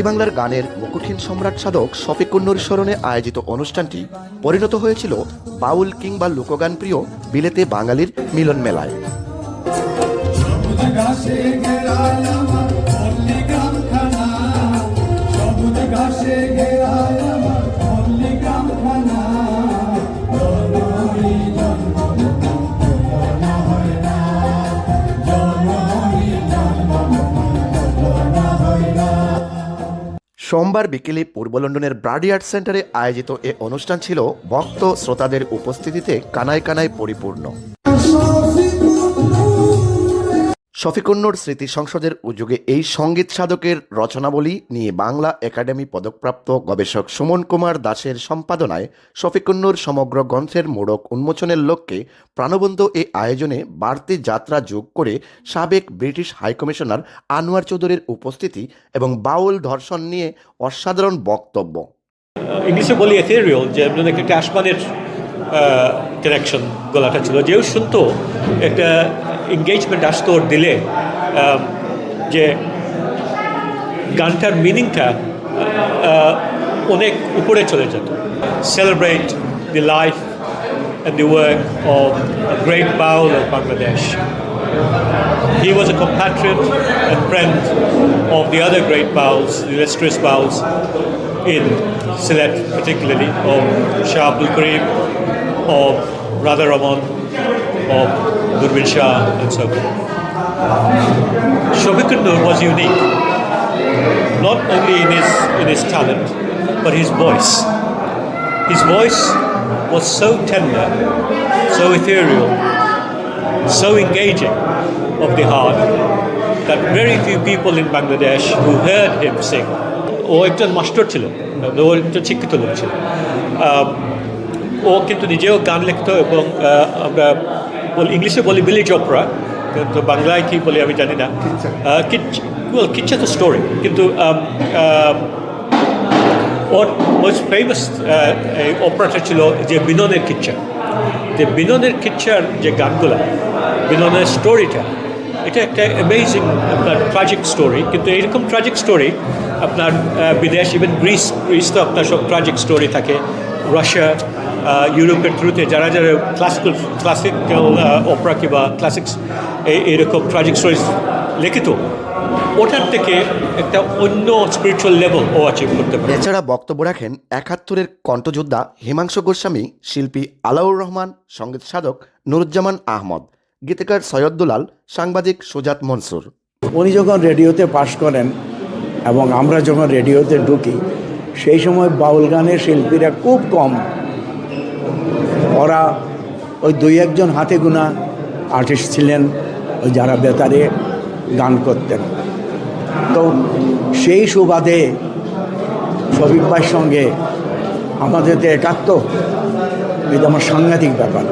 মাঝি বাংলার গানের মুকুঠিন সম্রাট সাধক শফিকুন্নুর স্মরণে আয়োজিত অনুষ্ঠানটি পরিণত হয়েছিল বাউল কিংবা লোকগান প্রিয় বিলেতে বাঙালির মিলন মেলায়। সোমবার বিকেলে পূর্ব লন্ডনের ব্রাডিয়ার্ট সেন্টারে আয়োজিত এ অনুষ্ঠান ছিল ভক্ত শ্রোতাদের উপস্থিতিতে কানায় কানায় পরিপূর্ণ। শফিকুন্নুর স্মৃতি সংসদের উদ্যোগে এই সংগীত সাধকের রচনাবলী নিয়ে বাংলা একাডেমি পদকপ্রাপ্ত গবেষক সুমন কুমার দাসের সম্পাদনায় শফিকুন্নুর সমগ্র গ্রন্থের মোড়ক উন্মোচনের লক্ষ্যে প্রাণবন্ত এই আয়োজনে বাড়তি যাত্রা যোগ করে সাবেক ব্রিটিশ হাইকমিশনার আনোয়ার চৌধুরীর উপস্থিতি এবং বাউল ধর্ষণ নিয়ে অসাধারণ বক্তব্য। ইংলিশে বলি এথেরিয়াল যে একটা কানেকশন গলাটা ছিল, যেও শুনতো একটা এঙ্গেজমেন্ট আসতো ওর দিলে আহ, যে গানটার মিনিংটা অনেক উপরে চলে যেত celebrate the life and the work of a great Baul of Bangladesh. He was a compatriot and friend of the other great Bauls, the illustrious Bauls in Sylhet particularly, of Shah Abdul Karim, of Radha Raman, of Durbin Shah, and so forth. Shofikun Nur was unique, not only in his, in his talent, but his voice. His voice was so tender, so ethereal, so engaging of the heart that very few people in Bangladesh who heard him sing, ও একজন master ছিল ও একজন শিক্ষিত লোক ছিল আহ, ও কিন্তু নিজেও গান লিখতো এবং আমরা বলি ইংলিশে বলি ভিলেজ অপরা কিন্তু বাংলায় কি বলি আমি জানি না। কিচ্ছা তো স্টোরি কিন্তু ওর মোস্ট ফেমাস এই অপরাটা ছিল যে বিননের কিচ্ছা। যে বিননের কিচ্ছার যে গানগুলা বিননের স্টোরিটা এটা একটা অ্যামেজিং আপনার ট্রাজিক স্টোরি কিন্তু এইরকম ট্রাজিক স্টোরি আপনার বিদেশ ইভেন গ্রিস গ্রিস তো আপনার সব ট্রাজিক স্টোরি থাকে। রাশিয়া ইউরোপের থ্রুতে যারা যারা ক্লাসিক্যাল ক্লাসিক্যাল অপরা কিংবা ক্লাসিক্স এইরকম ট্রাজিক স্টোরি লিখিত ওটার থেকে একটা অন্য স্পিরিচুয়াল লেভেল ও অ্যাচিভ করতে পারে। এছাড়া বক্তব্য রাখেন একাত্তরের কণ্ঠযোদ্ধা হিমাংশু গোস্বামী শিল্পী আলাউর রহমান সংগীত সাধক নুরুজ্জামান আহমদ গীতিকার সৈয়দ দুলাল সাংবাদিক সুজাত মনসুর। উনি যখন রেডিওতে পাশ করেন এবং আমরা যখন রেডিওতে ঢুকি সেই সময় বাউল গানের শিল্পীরা খুব কম ওরা ওই দুই একজন হাতে গোনা আর্টিস্ট ছিলেন, ওই যারা বেতারে গান করতেন। তো সেই সুবাদে শফিক ভাইয়ের সঙ্গে আমাদের তো একাত্ম, এটা আমার সাংঘাতিক ব্যাপার।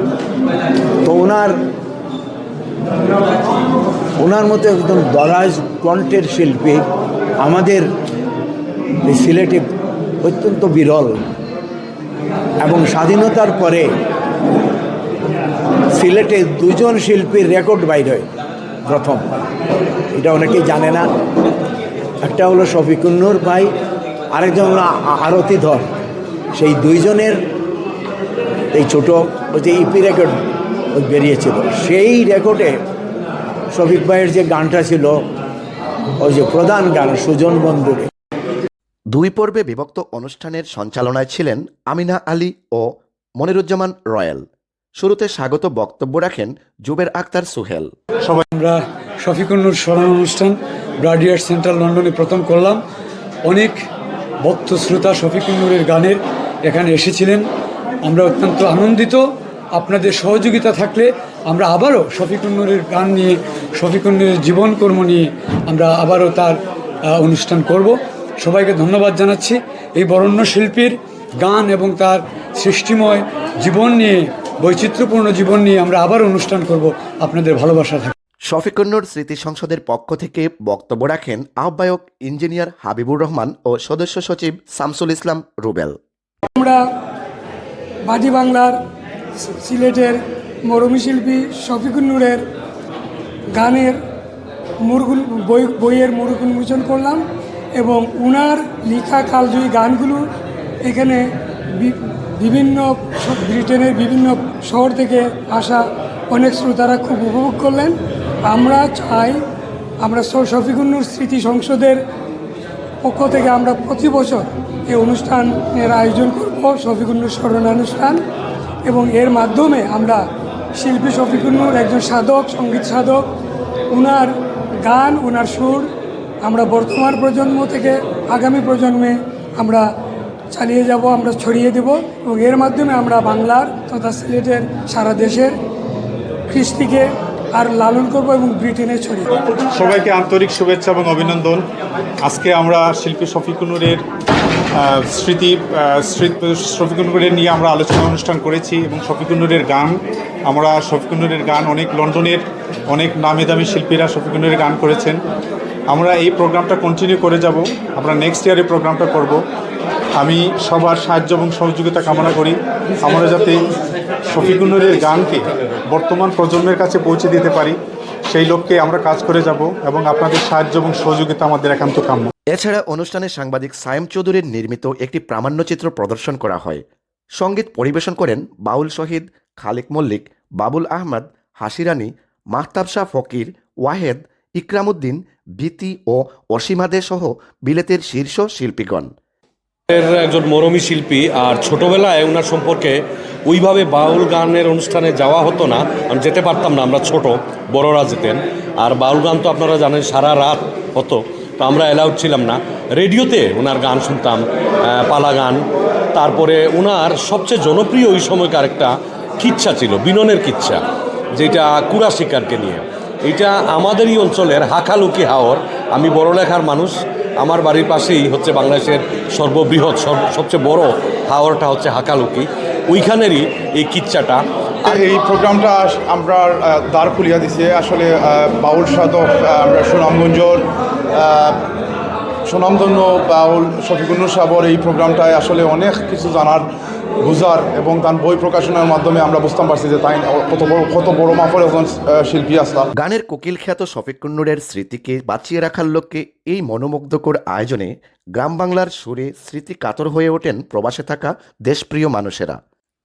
তো ওনার ওনার মতো একদম দরাজ কণ্ঠের শিল্পী আমাদের সিলেটে অত্যন্ত বিরল। এবং স্বাধীনতার পরে সিলেটে দুজন শিল্পীর রেকর্ড বাইর হয় প্রথম। এটা অনেকেই জানে না। একটা হলো শফিকুন্নুর ভাই, আরেকজন হলো আরতি ধর। সেই দুইজনের এই ছোটো ওই যে ইপি রেকর্ড ওই বেরিয়েছিল। সেই রেকর্ডে শফিক ভাইয়ের যে গানটা ছিল, ওই যে প্রধান গান সুজন বন্ধুরে। দুই পর্বে বিভক্ত অনুষ্ঠানের সঞ্চালনায় ছিলেন আমিনা আলী ও মনিরুজ্জামান রয়্যাল শুরুতে স্বাগত বক্তব্য রাখেন জুবের আক্তার সুহেল। আমরা শফিকুন্নুর স্মরণ অনুষ্ঠান ব্রাডিয়ার সেন্ট্রাল লন্ডনে প্রথম করলাম। অনেক ভক্ত শ্রোতা শফিকুন্নুরের গানের এখানে এসেছিলেন। আমরা অত্যন্ত আনন্দিত। আপনাদের সহযোগিতা থাকলে আমরা আবারও শফিকুন্নুরের গান নিয়ে, শফিকুন্নুরের জীবনকর্ম নিয়ে আমরা আবারও তার অনুষ্ঠান করব। সবাইকে ধন্যবাদ জানাচ্ছি। এই বরণ্য শিল্পীর গান এবং তার সৃষ্টিময় জীবন নিয়ে বৈচিত্র্যপূর্ণ জীবন নিয়ে আমরা আবার অনুষ্ঠান করব। আপনাদের ভালোবাসা থাকে শফিকুন্নুর স্মৃতি সংসদের পক্ষ থেকে বক্তব্য রাখেন আহ্বায়ক ইঞ্জিনিয়ার হাবিবুর রহমান ও সদস্য সচিব শামসুল ইসলাম রুবেল। আমরা বাজি বাংলার সিলেটের মরমী শিল্পী শফিকুল নূরের গানের মুরগুন বই বইয়ের মুরুখ উন্মোচন করলাম। এবং উনার লেখা কালজয়ী গানগুলো এখানে বিভিন্ন ব্রিটেনের বিভিন্ন শহর থেকে আসা অনেক শ্রোতারা খুব উপভোগ করলেন। আমরা চাই আমরা শফিকুন্নুর স্মৃতি সংসদের পক্ষ থেকে আমরা প্রতি বছর এই অনুষ্ঠানের আয়োজন করব, শফিকুন্নুর স্মরণানুষ্ঠান। এবং এর মাধ্যমে আমরা শিল্পী শফিকুন্নুর একজন সাধক, সংগীত সাধক, উনার গান ওনার সুর আমরা বর্তমান প্রজন্ম থেকে আগামী প্রজন্মে আমরা চালিয়ে যাব, আমরা ছড়িয়ে দেব এবং এর মাধ্যমে আমরা বাংলার তথা সিলেটের সারা দেশের কৃষ্টিকে আর লালন করব এবং ব্রিটেনে ছড়িয়ে। সবাইকে আন্তরিক শুভেচ্ছা এবং অভিনন্দন আজকে আমরা শিল্পী শফিকুনুরের স্মৃতি শফিকুনুরের নিয়ে আমরা আলোচনা অনুষ্ঠান করেছি এবং শফিকুনুরের গান, আমরা শফিকুনুরের গান অনেক লন্ডনের অনেক নামি দামি শিল্পীরা শফিকুনুরের গান করেছেন আমরা এই প্রোগ্রামটা কন্টিনিউ করে যাব। আমরা নেক্সট ইয়ারে প্রোগ্রামটা করব। আমি সবার সাহায্য এবং সহযোগিতা কামনা করি। আমরা যাতে শফিকুনুরের গানকে বর্তমান প্রজন্মের কাছে পৌঁছে দিতে পারি, সেই লক্ষ্যে আমরা কাজ করে যাব এবং আপনাদের সাহায্য এবং সহযোগিতা আমাদের একান্ত কাম্য। এছাড়া অনুষ্ঠানে সাংবাদিক সায়েম চৌধুরীর নির্মিত একটি প্রামাণ্যচিত্র প্রদর্শন করা হয়। সংগীত পরিবেশন করেন বাউল শহীদ খালিক মল্লিক, বাবুল আহমদ, হাসিরানি মাহতাব শাহ ফকির, ওয়াহেদ ইকরামুদ্দিন, ভীতি ও অসীমাদে সহ বিলেতের শীর্ষ শিল্পীগণ। একজন মরমী শিল্পী, আর ছোটবেলায় ওনার সম্পর্কে ওইভাবে বাউল গানের অনুষ্ঠানে যাওয়া হতো না। আমি যেতে পারতাম না, আমরা ছোট, বড়রা যেতেন। আর বাউল গান তো আপনারা জানেন, সারা রাত হতো। তো আমরা অ্যালাউড ছিলাম না। রেডিওতে ওনার গান শুনতাম পালা গান। তারপরে ওনার সবচেয়ে জনপ্রিয় ওই সময়কার একটা কিচ্ছা ছিল, বিননের কিচ্ছা যেটা কুড়া শিকারকে নিয়ে। এটা আমাদেরই অঞ্চলের হাকালুকি হাওর। আমি বড়লেখার মানুষ। আমার বাড়ির পাশেই হচ্ছে বাংলাদেশের সর্ববৃহৎ সর্ব- সবচেয়ে বড় হাওরটা হচ্ছে হাকালুকি। ওইখানেরই এই কিচ্ছাটা। এই প্রোগ্রামটা আমরা দ্বার খুলিয়া দিছে। আসলে বাউল সাধক আমরা সুনামগঞ্জর সুনামধন্য বাউল শফিকুন্নুর সাবর এই প্রোগ্রামটায় আসলে অনেক কিছু জানার বুঝার এবং তার বই প্রকাশনার মাধ্যমে আমরা বুঝতে পারছি যে তাই কত বড় কত বড় মাপের একজন শিল্পী আসলাম। গানের কোকিল খ্যাত শফিক কুন্নুরের স্মৃতিকে বাঁচিয়ে রাখার লক্ষ্যে এই মনোমুগ্ধকর আয়োজনে গ্রাম বাংলার সুরে স্মৃতি কাতর হয়ে ওঠেন প্রবাসে থাকা দেশপ্রিয় মানুষেরা।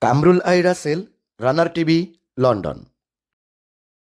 কামরুল আইরা সেল, রানার টিভি, লন্ডন।